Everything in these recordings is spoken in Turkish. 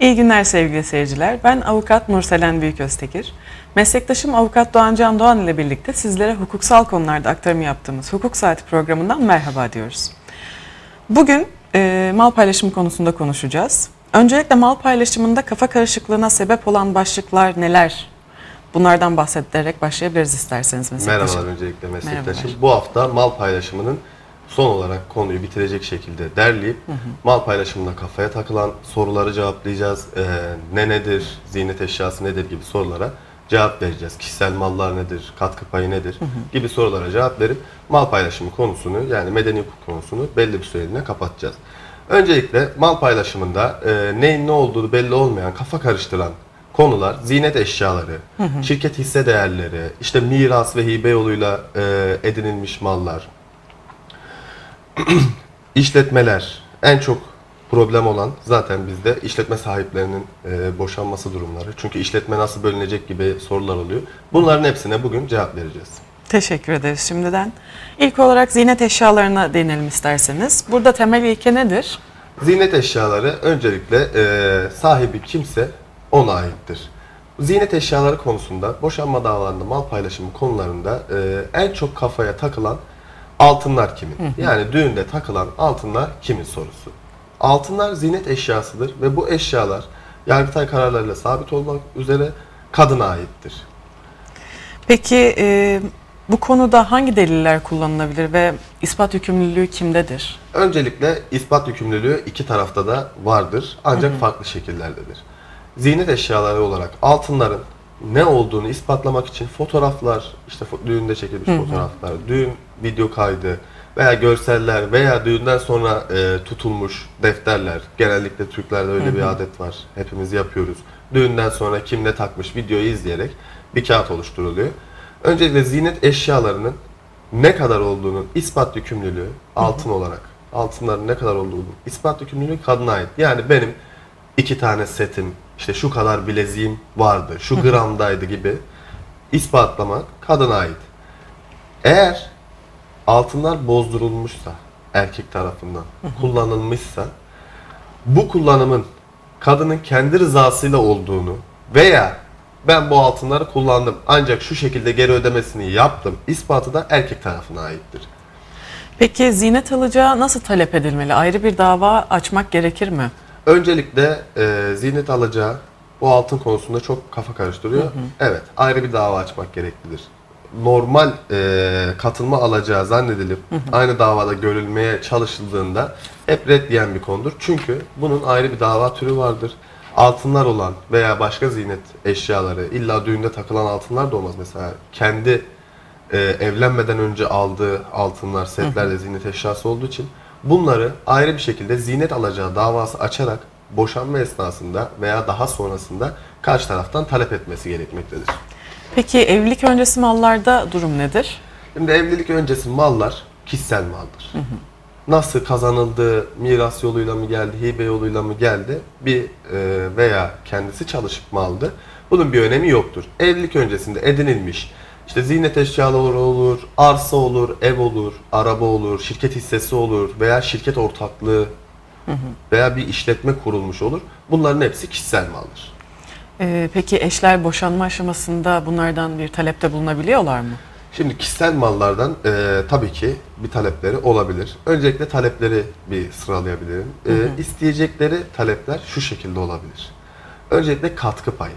İyi günler sevgili seyirciler. Ben avukat Nurselen Büyüköztekir. Meslektaşım avukat Doğan Can Doğan ile birlikte sizlere hukuksal konularda aktarım yaptığımız Hukuk Saati programından merhaba diyoruz. Bugün e, mal paylaşımı konusunda konuşacağız. Öncelikle mal paylaşımında kafa karışıklığına sebep olan başlıklar neler? Bunlardan bahsederek başlayabiliriz isterseniz meslektaşım. Merhabalar öncelikle meslektaşım. Merhabalar. Bu hafta mal paylaşımının son olarak konuyu bitirecek şekilde derleyip mal paylaşımında kafaya takılan soruları cevaplayacağız. Ee, ne nedir, ziynet eşyası nedir gibi sorulara cevap vereceğiz. Kişisel mallar nedir, katkı payı nedir gibi sorulara cevap verip mal paylaşımı konusunu yani medeni hukuk konusunu belli bir süreliğine kapatacağız. Öncelikle mal paylaşımında e, neyin ne olduğu belli olmayan, kafa karıştıran konular ziynet eşyaları, şirket hisse değerleri, işte miras ve hibe yoluyla e, edinilmiş mallar, işletmeler en çok problem olan zaten bizde işletme sahiplerinin e, boşanması durumları. Çünkü işletme nasıl bölünecek gibi sorular oluyor. Bunların hepsine bugün cevap vereceğiz. Teşekkür ederiz şimdiden. İlk olarak ziynet eşyalarına değinelim isterseniz. Burada temel ilke nedir? Ziynet eşyaları öncelikle e, sahibi kimse ona aittir. Ziynet eşyaları konusunda boşanma davalarında mal paylaşımı konularında e, en çok kafaya takılan altınlar kimin? Yani düğünde takılan altınlar kimin sorusu. Altınlar ziynet eşyasıdır ve bu eşyalar Yargıtay kararlarıyla sabit olmak üzere kadına aittir. Peki e, bu konuda hangi deliller kullanılabilir ve ispat yükümlülüğü kimdedir? Öncelikle ispat yükümlülüğü iki tarafta da vardır ancak farklı şekillerdedir. Ziynet eşyaları olarak altınların ne olduğunu ispatlamak için fotoğraflar, işte düğünde çekilmiş fotoğraflar, düğün video kaydı veya görseller veya düğünden sonra e, tutulmuş defterler. Genellikle Türklerde öyle bir adet var. Hepimiz yapıyoruz. Düğünden sonra kim ne takmış videoyu izleyerek bir kağıt oluşturuluyor. Öncelikle ziynet eşyalarının ne kadar olduğunun ispat yükümlülüğü altın olarak altınların ne kadar olduğunu ispat yükümlülüğü kadına ait. Yani benim iki tane setim işte şu kadar bileziğim vardı şu gramdaydı gibi ispatlamak kadına ait. Eğer altınlar bozdurulmuşsa erkek tarafından kullanılmışsa bu kullanımın kadının kendi rızasıyla olduğunu veya ben bu altınları kullandım ancak şu şekilde geri ödemesini yaptım ispatı da erkek tarafına aittir. Peki ziynet alacağı nasıl talep edilmeli? Ayrı bir dava açmak gerekir mi? Öncelikle e, ziynet alacağı bu altın konusunda çok kafa karıştırıyor. Evet ayrı bir dava açmak gereklidir. Normal e, katılma alacağı zannedilip aynı davada görülmeye çalışıldığında hep red diyen bir konudur. Çünkü bunun ayrı bir dava türü vardır. Altınlar olan veya başka ziynet eşyaları illa düğünde takılan altınlar da olmaz. Mesela kendi e, evlenmeden önce aldığı altınlar, setler de ziynet eşyası olduğu için bunları ayrı bir şekilde ziynet alacağı davası açarak boşanma esnasında veya daha sonrasında karşı taraftan talep etmesi gerekmektedir. Peki evlilik öncesi mallarda durum nedir? Şimdi evlilik öncesi mallar kişisel maldır. Nasıl kazanıldı, miras yoluyla mı geldi, hibe yoluyla mı geldi bir e, veya kendisi çalışıp mı aldı bunun bir önemi yoktur. Evlilik öncesinde edinilmiş işte ziynet eşyaları olur, arsa olur, ev olur, araba olur, şirket hissesi olur veya şirket ortaklığı veya bir işletme kurulmuş olur. Bunların hepsi kişisel maldır. Ee, peki eşler boşanma aşamasında bunlardan bir talepte bulunabiliyorlar mı? Şimdi kişisel mallardan e, tabii ki bir talepleri olabilir. Öncelikle talepleri bir sıralayabilirim. E, isteyecekleri talepler şu şekilde olabilir. Öncelikle katkı payı.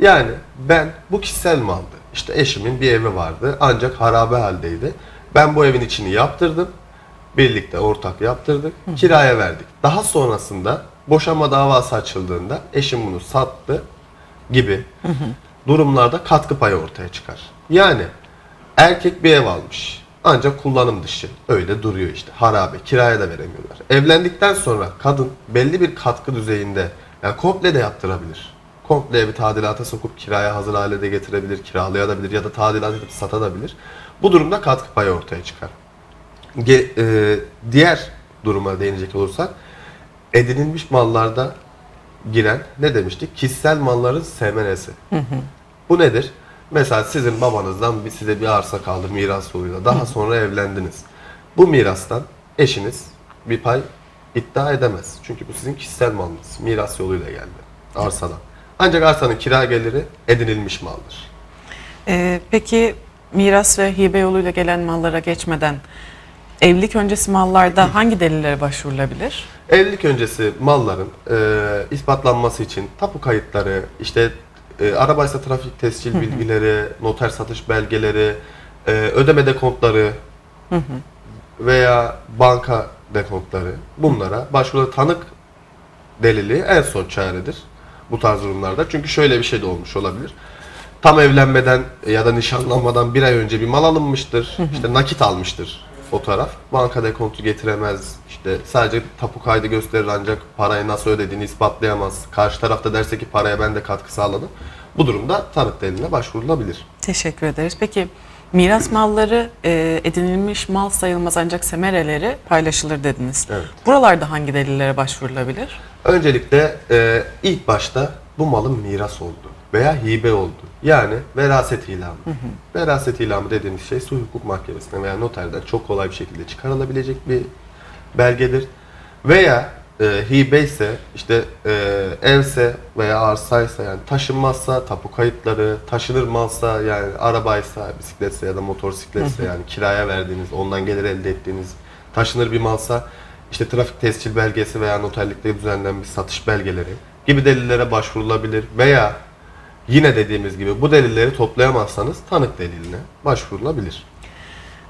Yani ben bu kişisel maldı. İşte eşimin bir evi vardı ancak harabe haldeydi. Ben bu evin içini yaptırdım. Birlikte ortak yaptırdık. Kiraya verdik. Daha sonrasında boşanma davası açıldığında eşim bunu sattı gibi durumlarda katkı payı ortaya çıkar. Yani erkek bir ev almış. Ancak kullanım dışı. Öyle duruyor işte. Harabe. Kiraya da veremiyorlar. Evlendikten sonra kadın belli bir katkı düzeyinde yani komple de yaptırabilir. Komple evi tadilata sokup kiraya hazır hale de getirebilir, kiralayabilir ya da tadilat edip satabilir. Bu durumda katkı payı ortaya çıkar. Ge- e, diğer duruma değinecek olursak edinilmiş mallarda giren ne demiştik? Kişisel malların SMN'si. Bu nedir? Mesela sizin babanızdan bir, size bir arsa kaldı miras yoluyla. Daha sonra evlendiniz. Bu mirastan eşiniz bir pay iddia edemez. Çünkü bu sizin kişisel malınız. Miras yoluyla geldi arsadan. Ancak arsanın kira geliri edinilmiş maldır. Ee, peki miras ve hibe yoluyla gelen mallara geçmeden evlilik öncesi mallarda hangi delillere başvurulabilir? Evlilik öncesi malların e, ispatlanması için tapu kayıtları, işte e, arabaysa trafik tescil bilgileri, noter satış belgeleri, e, ödeme dekontları veya banka dekontları. Bunlara başvuru tanık delili en son çaredir bu tarz durumlarda. Çünkü şöyle bir şey de olmuş olabilir. Tam evlenmeden ya da nişanlanmadan bir ay önce bir mal alınmıştır. İşte nakit almıştır o taraf. Banka dekontu getiremez. İşte sadece tapu kaydı gösterir ancak parayı nasıl ödediğini ispatlayamaz. Karşı tarafta derse ki paraya ben de katkı sağladım. Bu durumda tanık deliline başvurulabilir. Teşekkür ederiz. Peki miras malları e, edinilmiş mal sayılmaz ancak semereleri paylaşılır dediniz. Evet. Buralarda hangi delillere başvurulabilir? Öncelikle e, ilk başta bu malın miras oldu veya hibe oldu. Yani veraset ilamı. Veraset ilamı dediğimiz şey su hukuk mahkemesine veya noterden çok kolay bir şekilde çıkarılabilecek bir belgedir. Veya e, hibe ise işte e, evse veya arsaysa yani taşınmazsa tapu kayıtları, taşınır malsa yani arabaysa, bisikletse ya da motosikletse yani kiraya verdiğiniz, ondan gelir elde ettiğiniz taşınır bir malsa işte trafik tescil belgesi veya noterlikte düzenlenmiş satış belgeleri gibi delillere başvurulabilir veya yine dediğimiz gibi bu delilleri toplayamazsanız tanık deliline başvurulabilir.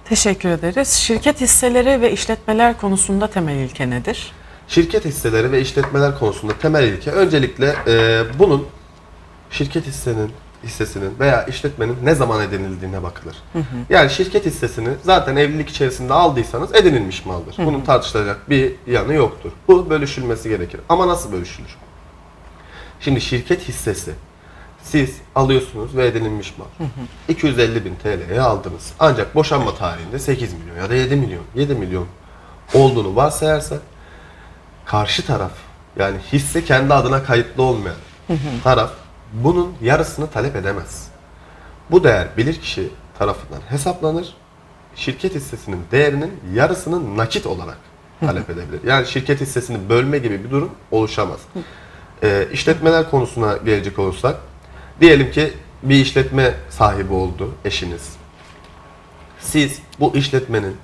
Teşekkür ederiz. Şirket hisseleri ve işletmeler konusunda temel ilke nedir? Şirket hisseleri ve işletmeler konusunda temel ilke öncelikle e, bunun şirket hissenin hissesinin veya işletmenin ne zaman edinildiğine bakılır. Yani şirket hissesini zaten evlilik içerisinde aldıysanız edinilmiş maldır. Bunun tartışılacak bir yanı yoktur. Bu bölüşülmesi gerekir. Ama nasıl bölüşülür? Şimdi şirket hissesi siz alıyorsunuz ve edinilmiş mal. 250 bin TL'ye aldınız. Ancak boşanma tarihinde 8 milyon ya da 7 milyon, 7 milyon olduğunu varsayarsak karşı taraf yani hisse kendi adına kayıtlı olmayan taraf bunun yarısını talep edemez. Bu değer bilirkişi tarafından hesaplanır. Şirket hissesinin değerinin yarısını nakit olarak talep edebilir. Yani şirket hissesini bölme gibi bir durum oluşamaz. Ee, işletmeler konusuna gelecek olursak diyelim ki bir işletme sahibi oldu eşiniz. Siz bu işletmenin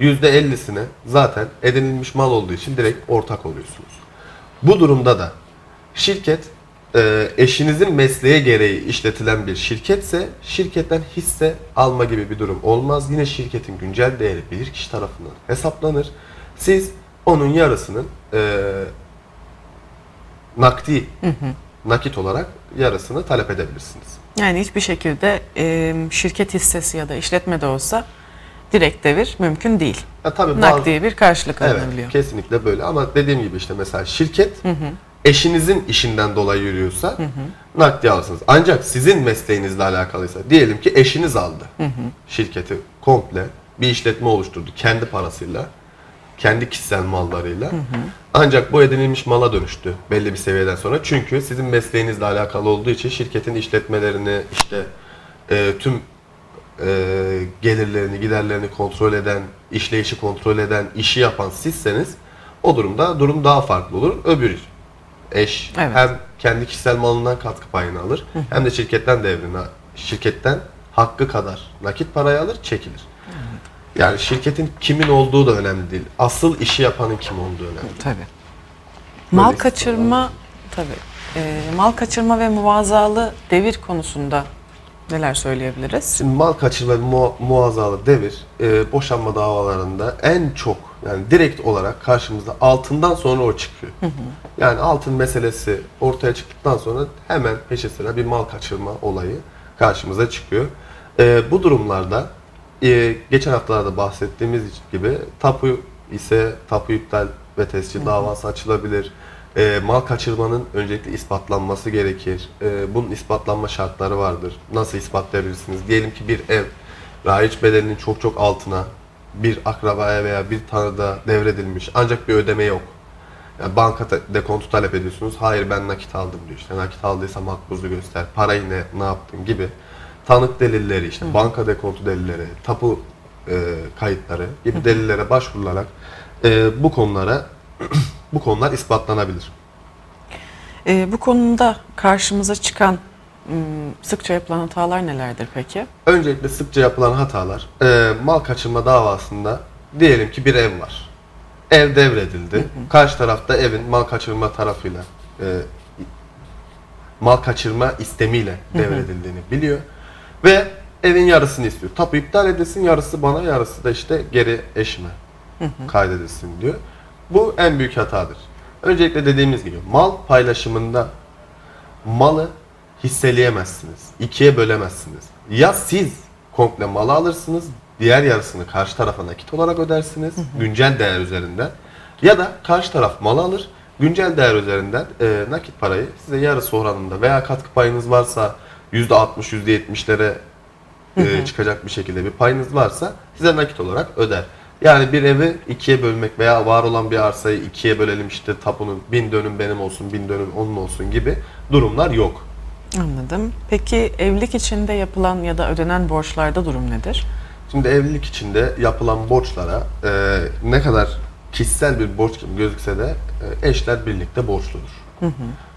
%50'sine zaten edinilmiş mal olduğu için direkt ortak oluyorsunuz. Bu durumda da şirket e, eşinizin mesleği gereği işletilen bir şirketse şirketten hisse alma gibi bir durum olmaz. Yine şirketin güncel değeri bilirkişi tarafından hesaplanır. Siz onun yarısının e, nakdi nakit olarak yarısını talep edebilirsiniz. Yani hiçbir şekilde e, şirket hissesi ya da işletme de olsa direkt devir mümkün değil. Ya tabii bazı- Nakdi bir karşılık Evet, alınabiliyor. kesinlikle böyle ama dediğim gibi işte mesela şirket eşinizin işinden dolayı yürüyorsa nakdi alırsınız. Ancak sizin mesleğinizle alakalıysa diyelim ki eşiniz aldı şirketi komple bir işletme oluşturdu kendi parasıyla kendi kişisel mallarıyla. Ancak bu edinilmiş mala dönüştü belli bir seviyeden sonra. Çünkü sizin mesleğinizle alakalı olduğu için şirketin işletmelerini işte e, tüm e, gelirlerini, giderlerini kontrol eden, işleyişi kontrol eden, işi yapan sizseniz o durumda durum daha farklı olur. Öbür eş Evet. hem kendi kişisel malından katkı payını alır hem de şirketten devrini şirketten hakkı kadar nakit parayı alır, çekilir. Yani şirketin kimin olduğu da önemli değil. Asıl işi yapanın kim olduğu önemli. Tabii. Mal Böyle kaçırma tabii. E, mal kaçırma ve muvazalı devir konusunda neler söyleyebiliriz? Şimdi mal kaçırma ve mu- muazzalı devir e, boşanma davalarında en çok yani direkt olarak karşımızda altından sonra o çıkıyor. Yani altın meselesi ortaya çıktıktan sonra hemen peşi sıra bir mal kaçırma olayı karşımıza çıkıyor. E, bu durumlarda e, geçen haftalarda bahsettiğimiz gibi tapu ise tapu iptal ve tescil davası açılabilir. E, mal kaçırmanın öncelikle ispatlanması gerekir. E, bunun ispatlanma şartları vardır. Nasıl ispatlayabilirsiniz? Diyelim ki bir ev raiç bedelinin çok çok altına bir akrabaya veya bir tanıda devredilmiş ancak bir ödeme yok. Yani banka dekontu talep ediyorsunuz. Hayır ben nakit aldım diyor. İşte nakit aldıysa makbuzu göster. Parayı ne, ne yaptın gibi. Tanık delilleri işte banka dekontu delilleri, tapu e, kayıtları gibi delillere başvurularak e, bu konulara bu konular ispatlanabilir. Ee, bu konuda karşımıza çıkan sıkça yapılan hatalar nelerdir peki? Öncelikle sıkça yapılan hatalar, e, mal kaçırma davasında diyelim ki bir ev var. Ev devredildi. Karşı tarafta evin mal kaçırma tarafıyla, e, mal kaçırma istemiyle devredildiğini biliyor. Ve evin yarısını istiyor. Tapu iptal edilsin, yarısı bana, yarısı da işte geri eşime kaydedilsin diyor. Bu en büyük hatadır. Öncelikle dediğimiz gibi mal paylaşımında malı hisseleyemezsiniz. ikiye bölemezsiniz. Ya siz komple malı alırsınız, diğer yarısını karşı tarafa nakit olarak ödersiniz, güncel değer üzerinden. Ya da karşı taraf malı alır, güncel değer üzerinden e, nakit parayı size yarısı oranında veya katkı payınız varsa %60, %70'lere e, çıkacak bir şekilde bir payınız varsa size nakit olarak öder. Yani bir evi ikiye bölmek veya var olan bir arsayı ikiye bölelim işte tapunun bin dönüm benim olsun, bin dönüm onun olsun gibi durumlar yok. Anladım. Peki evlilik içinde yapılan ya da ödenen borçlarda durum nedir? Şimdi evlilik içinde yapılan borçlara e, ne kadar kişisel bir borç gibi gözükse de e, eşler birlikte borçludur.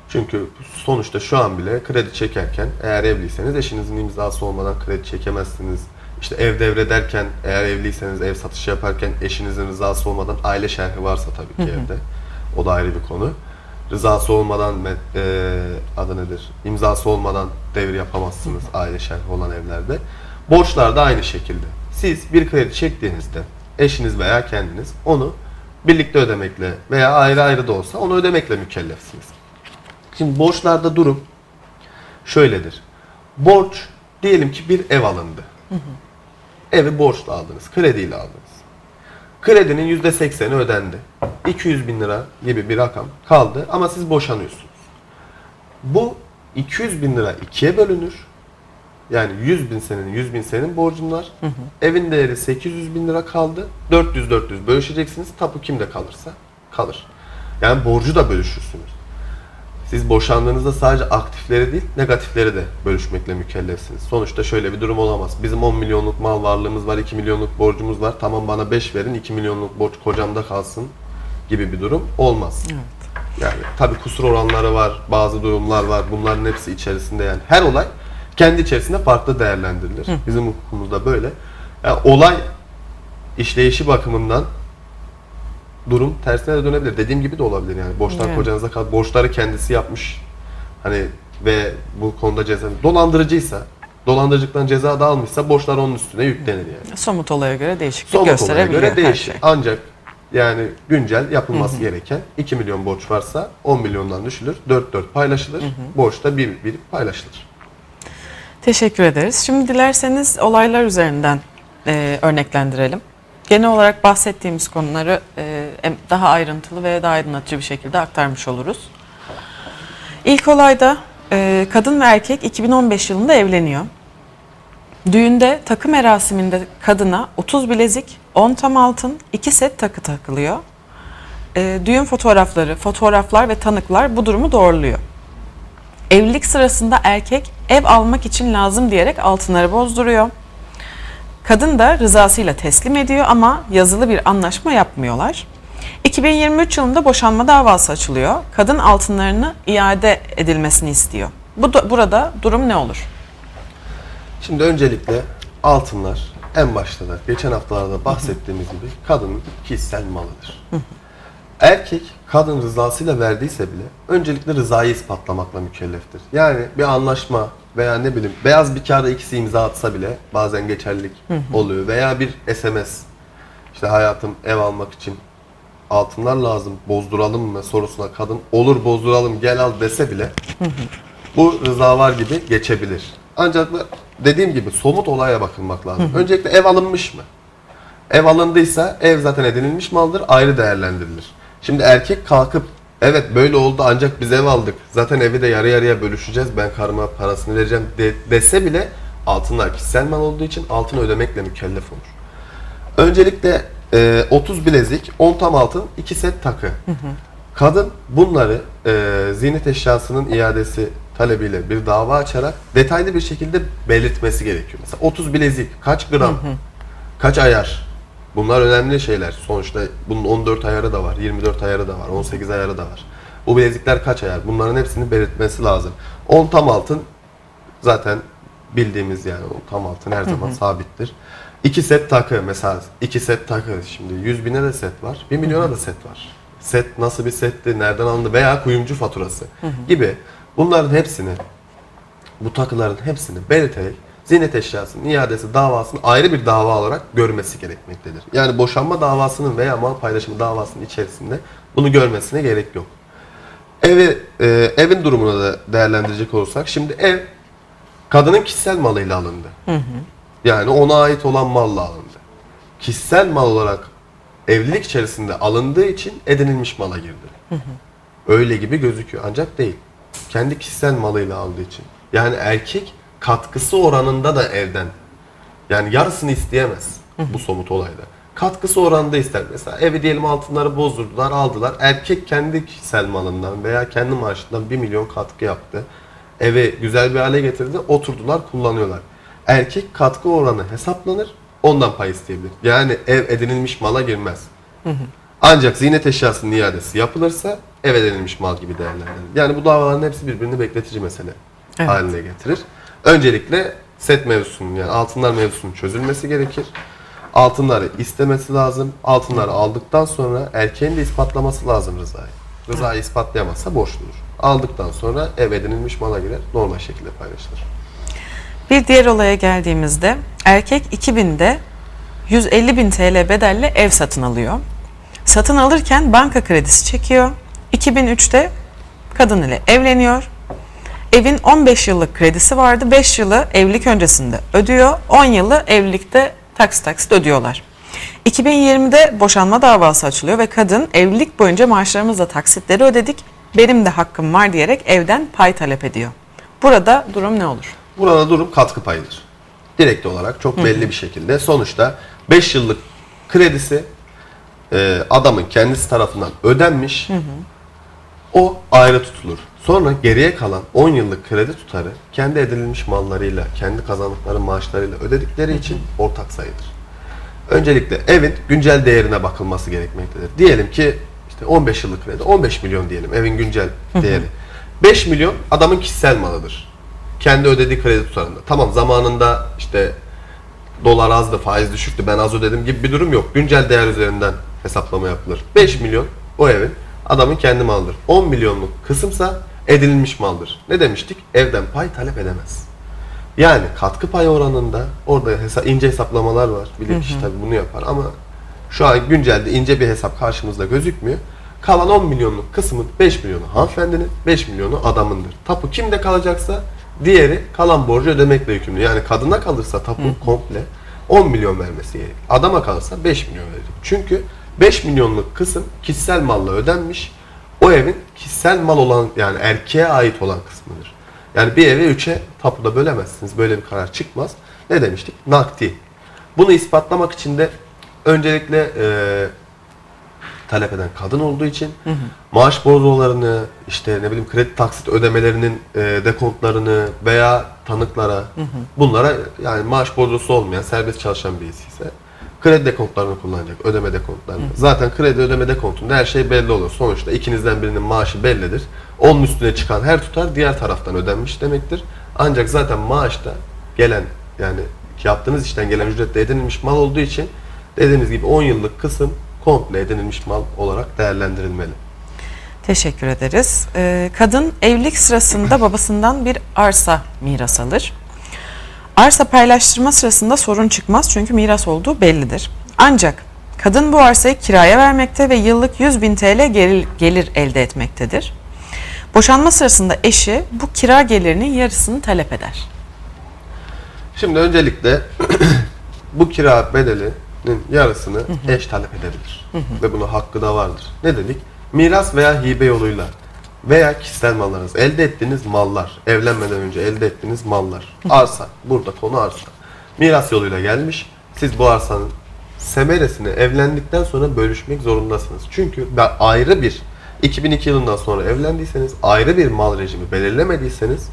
Çünkü sonuçta şu an bile kredi çekerken eğer evliyseniz eşinizin imzası olmadan kredi çekemezsiniz. İşte ev devrederken eğer evliyseniz ev satışı yaparken eşinizin rızası olmadan aile şerhi varsa tabii ki evde. O da ayrı bir konu. Rızası olmadan e, adı nedir? İmzası olmadan devir yapamazsınız aile şerhi olan evlerde. Borçlar da aynı şekilde. Siz bir kredi çektiğinizde eşiniz veya kendiniz onu birlikte ödemekle veya ayrı ayrı da olsa onu ödemekle mükellefsiniz. Şimdi borçlarda durum şöyledir. Borç diyelim ki bir ev alındı. Evi borçla aldınız, krediyle aldınız. Kredinin %80'i ödendi. 200 bin lira gibi bir rakam kaldı ama siz boşanıyorsunuz. Bu 200 bin lira ikiye bölünür. Yani 100 bin senin, 100 bin senin borcun var. Evin değeri 800 bin lira kaldı. 400-400 bölüşeceksiniz. Tapu kimde kalırsa kalır. Yani borcu da bölüşürsünüz. Siz boşandığınızda sadece aktifleri değil, negatifleri de bölüşmekle mükellefsiniz. Sonuçta şöyle bir durum olamaz. Bizim 10 milyonluk mal varlığımız var, 2 milyonluk borcumuz var. Tamam bana 5 verin, 2 milyonluk borç kocamda kalsın gibi bir durum olmaz. Evet. Yani tabii kusur oranları var, bazı durumlar var. Bunların hepsi içerisinde yani. Her olay kendi içerisinde farklı değerlendirilir. Bizim hukukumuzda böyle. Yani olay işleyişi bakımından durum tersine de dönebilir. Dediğim gibi de olabilir yani. Borçlar Evet. kocanıza kal. Borçları kendisi yapmış. Hani ve bu konuda ceza dolandırıcıysa, dolandırıcılıktan ceza da almışsa borçlar onun üstüne yüklenir yani. Somut olaya göre değişiklik Somut olaya gösterebiliyor göre her değişir. şey. Ancak yani güncel yapılması gereken 2 milyon borç varsa 10 milyondan düşülür. 4-4 paylaşılır. Borç da bir bir paylaşılır. Teşekkür ederiz. Şimdi dilerseniz olaylar üzerinden e, örneklendirelim. Genel olarak bahsettiğimiz konuları e, daha ayrıntılı ve daha aydınlatıcı bir şekilde aktarmış oluruz. İlk olayda e, kadın ve erkek 2015 yılında evleniyor. Düğünde takı merasiminde kadına 30 bilezik, 10 tam altın, 2 set takı takılıyor. E, düğün fotoğrafları, fotoğraflar ve tanıklar bu durumu doğruluyor. Evlilik sırasında erkek ev almak için lazım diyerek altınları bozduruyor. Kadın da rızasıyla teslim ediyor ama yazılı bir anlaşma yapmıyorlar. 2023 yılında boşanma davası açılıyor. Kadın altınlarını iade edilmesini istiyor. Bu da, burada durum ne olur? Şimdi öncelikle altınlar en başta da geçen haftalarda bahsettiğimiz gibi kadının kişisel malıdır. Erkek kadın rızasıyla verdiyse bile öncelikle rızayı ispatlamakla mükelleftir. Yani bir anlaşma veya ne bileyim beyaz bir kağıda ikisi imza atsa bile bazen geçerlilik oluyor veya bir SMS işte hayatım ev almak için altınlar lazım bozduralım mı sorusuna kadın olur bozduralım gel al dese bile bu rıza var gibi geçebilir. Ancak dediğim gibi somut olaya bakılmak lazım. Öncelikle ev alınmış mı? Ev alındıysa ev zaten edinilmiş maldır ayrı değerlendirilir. Şimdi erkek kalkıp evet böyle oldu ancak biz ev aldık. Zaten evi de yarı yarıya bölüşeceğiz. Ben karıma parasını vereceğim de- dese bile altınlar kişisel mal olduğu için altını ödemekle mükellef olur. Öncelikle e, 30 bilezik, 10 tam altın, 2 set takı. Kadın bunları e, ziynet eşyasının iadesi talebiyle bir dava açarak detaylı bir şekilde belirtmesi gerekiyor. Mesela 30 bilezik kaç gram, kaç ayar Bunlar önemli şeyler. Sonuçta bunun 14 ayarı da var, 24 ayarı da var, 18 ayarı da var. Bu bilezikler kaç ayar? Bunların hepsini belirtmesi lazım. 10 tam altın zaten bildiğimiz yani o tam altın her zaman sabittir. 2 set takı mesela 2 set takı şimdi 100 bine de set var 1 milyona da set var. Set nasıl bir setti, nereden alındı veya kuyumcu faturası gibi bunların hepsini bu takıların hepsini belirterek ziynet eşyasının iadesi davasını ayrı bir dava olarak görmesi gerekmektedir. Yani boşanma davasının veya mal paylaşımı davasının içerisinde bunu görmesine gerek yok. Evi, e, evin durumunu da değerlendirecek olursak şimdi ev kadının kişisel malıyla alındı. Yani ona ait olan malla alındı. Kişisel mal olarak evlilik içerisinde alındığı için edinilmiş mala girdi. Öyle gibi gözüküyor ancak değil. Kendi kişisel malıyla aldığı için. Yani erkek katkısı oranında da evden yani yarısını isteyemez bu somut olayda. Katkısı oranında ister. Mesela evi diyelim altınları bozdurdular, aldılar. Erkek kendi kişisel malından veya kendi maaşından 1 milyon katkı yaptı. Evi güzel bir hale getirdi. Oturdular, kullanıyorlar. Erkek katkı oranı hesaplanır, ondan pay isteyebilir. Yani ev edinilmiş mala girmez. Ancak ziynet eşyasının iadesi yapılırsa ev edinilmiş mal gibi değerlendirilir. Yani bu davaların hepsi birbirini bekletici mesele Evet. haline getirir. Öncelikle set mevzusunun yani altınlar mevzusunun çözülmesi gerekir. Altınları istemesi lazım. Altınları aldıktan sonra erkeğin de ispatlaması lazım rızayı. Rızayı ispatlayamazsa borçludur. Aldıktan sonra ev edinilmiş mala girer. Normal şekilde paylaşılır. Bir diğer olaya geldiğimizde erkek 2000'de 150 bin TL bedelle ev satın alıyor. Satın alırken banka kredisi çekiyor. 2003'te kadın ile evleniyor. Evin 15 yıllık kredisi vardı. 5 yılı evlilik öncesinde ödüyor. 10 yılı evlilikte taksit taksit ödüyorlar. 2020'de boşanma davası açılıyor ve kadın evlilik boyunca maaşlarımızla taksitleri ödedik. Benim de hakkım var diyerek evden pay talep ediyor. Burada durum ne olur? Burada durum katkı payıdır. Direkt olarak çok belli bir şekilde. Sonuçta 5 yıllık kredisi e, adamın kendisi tarafından ödenmiş. O ayrı tutulur. Sonra geriye kalan 10 yıllık kredi tutarı kendi edinilmiş mallarıyla, kendi kazandıkları maaşlarıyla ödedikleri için ortak sayılır. Öncelikle evin güncel değerine bakılması gerekmektedir. Diyelim ki işte 15 yıllık kredi 15 milyon diyelim evin güncel değeri. 5 milyon adamın kişisel malıdır. Kendi ödediği kredi tutarında. Tamam zamanında işte dolar azdı, faiz düşüktü, ben az ödedim gibi bir durum yok. Güncel değer üzerinden hesaplama yapılır. 5 milyon o evin adamın kendi malıdır. 10 milyonluk kısımsa edinilmiş maldır. Ne demiştik? Evden pay talep edemez. Yani katkı payı oranında orada hesa- ince hesaplamalar var. Bilir kişi tabii bunu yapar ama şu an güncelde ince bir hesap karşımızda gözükmüyor. Kalan 10 milyonluk kısmın 5 milyonu hanımefendinin, 5 milyonu adamındır. Tapu kimde kalacaksa diğeri kalan borcu ödemekle yükümlü. Yani kadına kalırsa tapu komple 10 milyon vermesi gerekir. Adama kalırsa 5 milyon verecek. Çünkü 5 milyonluk kısım kişisel malla ödenmiş. O evin kişisel mal olan yani erkeğe ait olan kısmıdır. Yani bir evi üçe tapuda bölemezsiniz. Böyle bir karar çıkmaz. Ne demiştik? Nakdi. Bunu ispatlamak için de öncelikle eee talep eden kadın olduğu için maaş bordrolarını, işte ne bileyim kredi taksit ödemelerinin e, dekontlarını veya tanıklara bunlara yani maaş bordrosu olmayan serbest çalışan birisi ise kredi dekontlarını kullanacak, ödeme dekontlarını. Zaten kredi ödeme dekontunda her şey belli olur. Sonuçta ikinizden birinin maaşı bellidir. Onun üstüne çıkan her tutar diğer taraftan ödenmiş demektir. Ancak zaten maaşta gelen yani yaptığınız işten gelen ücretle edinilmiş mal olduğu için dediğimiz gibi 10 yıllık kısım komple edinilmiş mal olarak değerlendirilmeli. Teşekkür ederiz. Ee, kadın evlilik sırasında babasından bir arsa miras alır. Arsa paylaştırma sırasında sorun çıkmaz çünkü miras olduğu bellidir. Ancak kadın bu arsayı kiraya vermekte ve yıllık 100 bin TL gelir, elde etmektedir. Boşanma sırasında eşi bu kira gelirinin yarısını talep eder. Şimdi öncelikle bu kira bedelinin yarısını eş talep edebilir. Ve buna hakkı da vardır. Ne dedik? Miras veya hibe yoluyla veya kişisel mallarınız, elde ettiğiniz mallar, evlenmeden önce elde ettiğiniz mallar, arsa, burada konu arsa. Miras yoluyla gelmiş, siz bu arsanın semeresini evlendikten sonra bölüşmek zorundasınız. Çünkü ayrı bir 2002 yılından sonra evlendiyseniz, ayrı bir mal rejimi belirlemediyseniz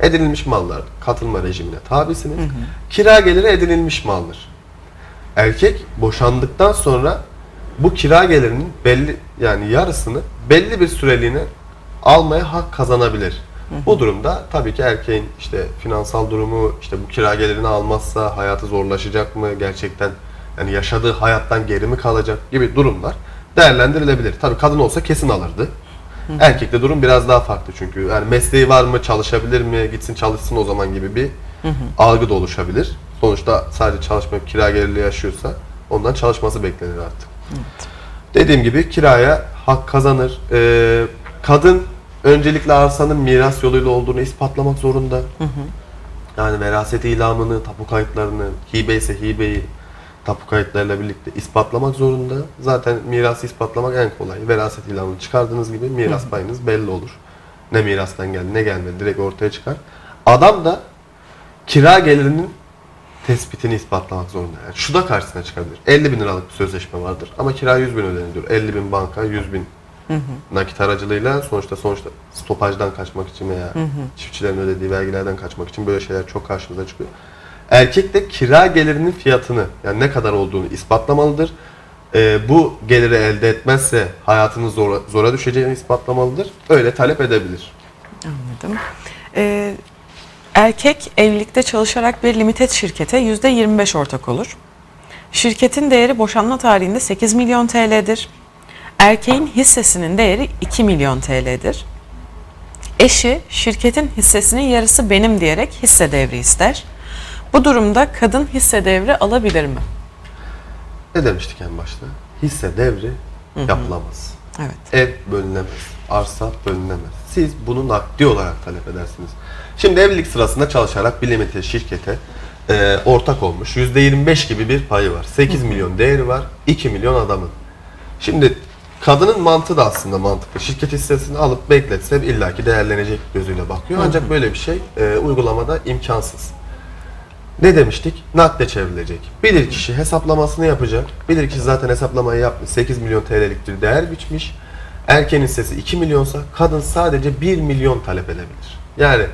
edinilmiş mallar katılma rejimine tabisiniz. Kira geliri edinilmiş maldır. Erkek boşandıktan sonra bu kira gelirinin belli yani yarısını belli bir süreliğine almaya hak kazanabilir. Bu durumda tabii ki erkeğin işte finansal durumu, işte bu kira gelirini almazsa hayatı zorlaşacak mı gerçekten yani yaşadığı hayattan geri mi kalacak gibi durumlar değerlendirilebilir. Tabii kadın olsa kesin alırdı. Erkekte durum biraz daha farklı çünkü yani mesleği var mı, çalışabilir mi, gitsin çalışsın o zaman gibi bir algı da oluşabilir. Sonuçta sadece çalışmayıp kira gelirli yaşıyorsa ondan çalışması beklenir artık. Dediğim gibi kiraya hak kazanır. Ee, kadın öncelikle arsanın miras yoluyla olduğunu ispatlamak zorunda. Yani veraset ilamını, tapu kayıtlarını, hibe ise hibeyi tapu kayıtlarıyla birlikte ispatlamak zorunda. Zaten mirası ispatlamak en kolay. Veraset ilamını çıkardığınız gibi miras payınız belli olur. Ne mirastan geldi ne gelmedi direkt ortaya çıkar. Adam da kira gelirinin tespitini ispatlamak zorunda. Yani şu da karşısına çıkabilir. 50 bin liralık bir sözleşme vardır ama kira 100 bin ödenir. 50 bin banka, 100 bin nakit aracılığıyla sonuçta sonuçta stopajdan kaçmak için veya çiftçilerin ödediği vergilerden kaçmak için böyle şeyler çok karşımıza çıkıyor. Erkek de kira gelirinin fiyatını yani ne kadar olduğunu ispatlamalıdır. Ee, bu geliri elde etmezse hayatının zora, zora düşeceğini ispatlamalıdır. Öyle talep edebilir. Anladım. Ee, erkek evlilikte çalışarak bir limited şirkete %25 ortak olur. Şirketin değeri boşanma tarihinde 8 milyon TL'dir. Erkeğin hissesinin değeri 2 milyon TL'dir. Eşi şirketin hissesinin yarısı benim diyerek hisse devri ister. Bu durumda kadın hisse devri alabilir mi? Ne demiştik en başta? Hisse devri yapılamaz. Evet. Ev bölünemez, arsa bölünemez. Siz bunu nakdi olarak talep edersiniz. Şimdi evlilik sırasında çalışarak bir limited şirkete e, ortak olmuş. %25 gibi bir payı var. 8 milyon değeri var. 2 milyon adamın. Şimdi kadının mantığı da aslında mantıklı. Şirket hissesini alıp bekletse illaki değerlenecek gözüyle bakıyor. Ancak böyle bir şey e, uygulamada imkansız. Ne demiştik? Nakde çevrilecek. Bilir kişi hesaplamasını yapacak. Bilir kişi zaten hesaplamayı yapmış. 8 milyon TL'lik bir değer biçmiş. Erkeğin hissesi 2 milyonsa kadın sadece 1 milyon talep edebilir. Yani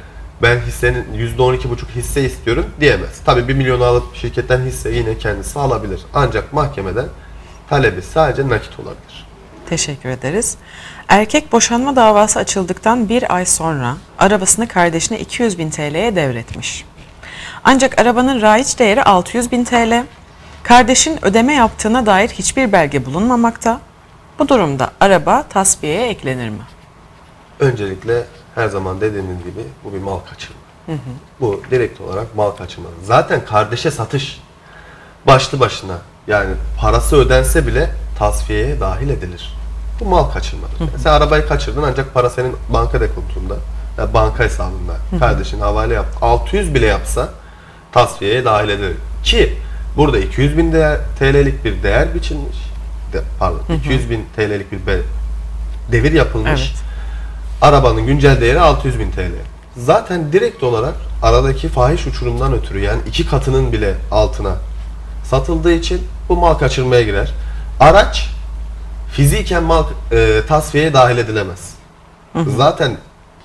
ben hissenin %12,5 hisse istiyorum diyemez. Tabii 1 milyonu alıp şirketten hisse yine kendisi alabilir. Ancak mahkemeden talebi sadece nakit olabilir. Teşekkür ederiz. Erkek boşanma davası açıldıktan bir ay sonra arabasını kardeşine 200 bin TL'ye devretmiş. Ancak arabanın raiç değeri 600 bin TL. Kardeşin ödeme yaptığına dair hiçbir belge bulunmamakta. Bu durumda araba tasfiyeye eklenir mi? Öncelikle her zaman dediğimiz gibi bu bir mal kaçırma. Bu direkt olarak mal kaçırma. Zaten kardeşe satış başlı başına yani parası ödense bile tasfiyeye dahil edilir. Bu mal kaçırmadır. Yani Sen arabayı kaçırdın ancak para senin banka dekontunda, yani banka hesabında. Kardeşin havale yaptı. 600 bile yapsa tasfiyeye dahil edilir. Ki burada 200 bin değer- TL'lik bir değer biçilmiş. De, pardon 200 bin TL'lik bir be- devir yapılmış. Evet. Arabanın güncel değeri 600 bin TL. Zaten direkt olarak aradaki fahiş uçurumdan ötürü yani iki katının bile altına satıldığı için bu mal kaçırmaya girer. Araç fiziken mal e, tasfiyeye dahil edilemez. Zaten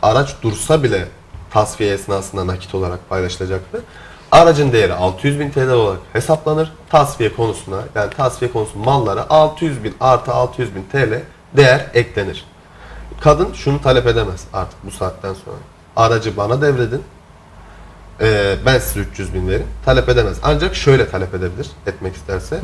araç dursa bile tasfiye esnasında nakit olarak paylaşılacaktı. Aracın değeri 600 bin TL olarak hesaplanır. Tasfiye konusuna yani tasfiye konusu mallara 600 bin artı 600 bin TL değer eklenir. Kadın şunu talep edemez artık bu saatten sonra. Aracı bana devredin. Ee, ben size 300 bin verin. Talep edemez. Ancak şöyle talep edebilir etmek isterse.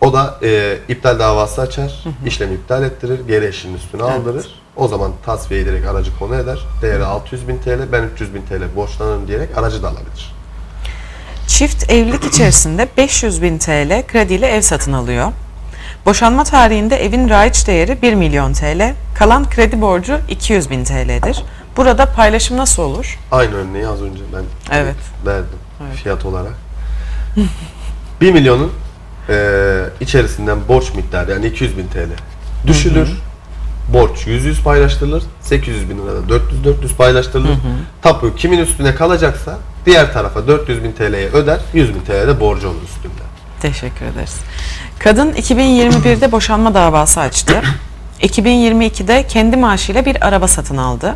O da e, iptal davası açar. işlemi iptal ettirir. Geri eşinin üstüne aldırır. O zaman tasfiyeyi direkt aracı konu eder. Değeri 600 bin TL. Ben 300 bin TL borçlanırım diyerek aracı da alabilir. Çift evlilik içerisinde 500 bin TL krediyle ev satın alıyor. Boşanma tarihinde evin raiç değeri 1 milyon TL, kalan kredi borcu 200 bin TL'dir. Burada paylaşım nasıl olur? Aynı örneği az önce ben Evet. verdim Evet. fiyat olarak. 1 milyonun eee, içerisinden borç miktarı yani 200 bin TL düşülür. Borç 100 100 paylaştırılır. 800 bin lirada 400 400 paylaştırılır. Tapu kimin üstüne kalacaksa diğer tarafa 400 bin TL'ye öder. 100 bin TL de borcu olur üstünde. Teşekkür ederiz. Kadın 2021'de boşanma davası açtı. 2022'de kendi maaşıyla bir araba satın aldı.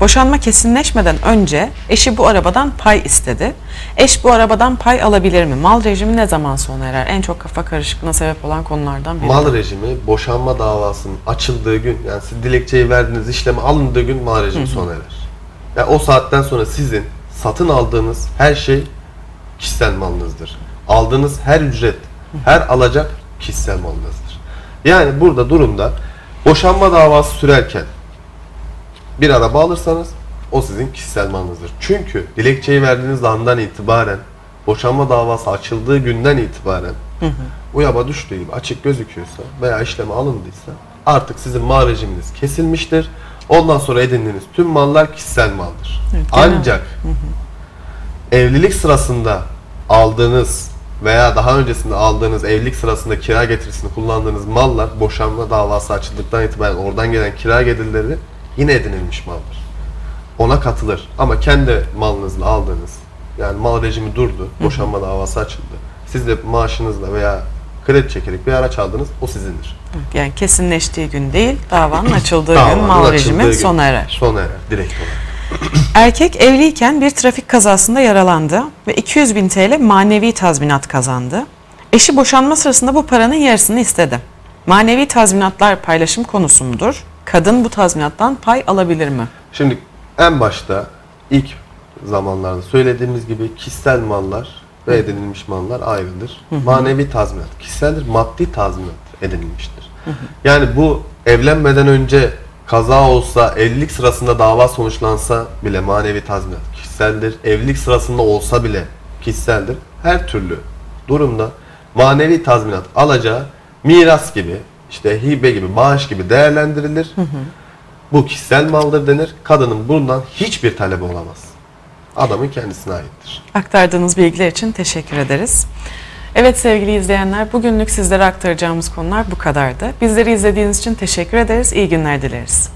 Boşanma kesinleşmeden önce eşi bu arabadan pay istedi. Eş bu arabadan pay alabilir mi? Mal rejimi ne zaman sona erer? En çok kafa karışıklığına sebep olan konulardan biri. Mal rejimi boşanma davasının açıldığı gün yani siz dilekçeyi verdiğiniz işleme alındığı gün mal rejimi sona erer. Yani o saatten sonra sizin satın aldığınız her şey kişisel malınızdır. Aldığınız her ücret, her alacak kişisel malınızdır. Yani burada durumda boşanma davası sürerken bir araba alırsanız o sizin kişisel malınızdır. Çünkü dilekçeyi verdiğiniz andan itibaren boşanma davası açıldığı günden itibaren bu yaba düştüğü gibi açık gözüküyorsa veya işleme alındıysa artık sizin mal rejiminiz kesilmiştir. Ondan sonra edindiğiniz tüm mallar kişisel maldır. Evet, Ancak evlilik sırasında aldığınız veya daha öncesinde aldığınız evlilik sırasında kira getirisini kullandığınız mallar boşanma davası açıldıktan itibaren oradan gelen kira gelirleri yine edinilmiş maldır. Ona katılır. Ama kendi malınızla aldığınız yani mal rejimi durdu, boşanma davası açıldı. Siz de maaşınızla veya kredi çekerek bir araç aldınız, o sizindir. Yani kesinleştiği gün değil, davanın açıldığı Davanın gün mal açıldığı rejimi gün sona erer. Sona erer, direkt olarak. Erkek evliyken bir trafik kazasında yaralandı ve 200 bin TL manevi tazminat kazandı. Eşi boşanma sırasında bu paranın yarısını istedi. Manevi tazminatlar paylaşım konusu mudur? Kadın bu tazminattan pay alabilir mi? Şimdi en başta ilk zamanlarda söylediğimiz gibi kişisel mallar ve edinilmiş mallar ayrıdır. Manevi tazminat kişiseldir, maddi tazminat edinilmiştir. Yani bu evlenmeden önce kaza olsa, evlilik sırasında dava sonuçlansa bile manevi tazminat kişiseldir. Evlilik sırasında olsa bile kişiseldir. Her türlü durumda manevi tazminat alacağı miras gibi, işte hibe gibi, bağış gibi değerlendirilir. Bu kişisel maldır denir. Kadının bundan hiçbir talebi olamaz. Adamın kendisine aittir. Aktardığınız bilgiler için teşekkür ederiz. Evet sevgili izleyenler, bugünlük sizlere aktaracağımız konular bu kadardı. Bizleri izlediğiniz için teşekkür ederiz. İyi günler dileriz.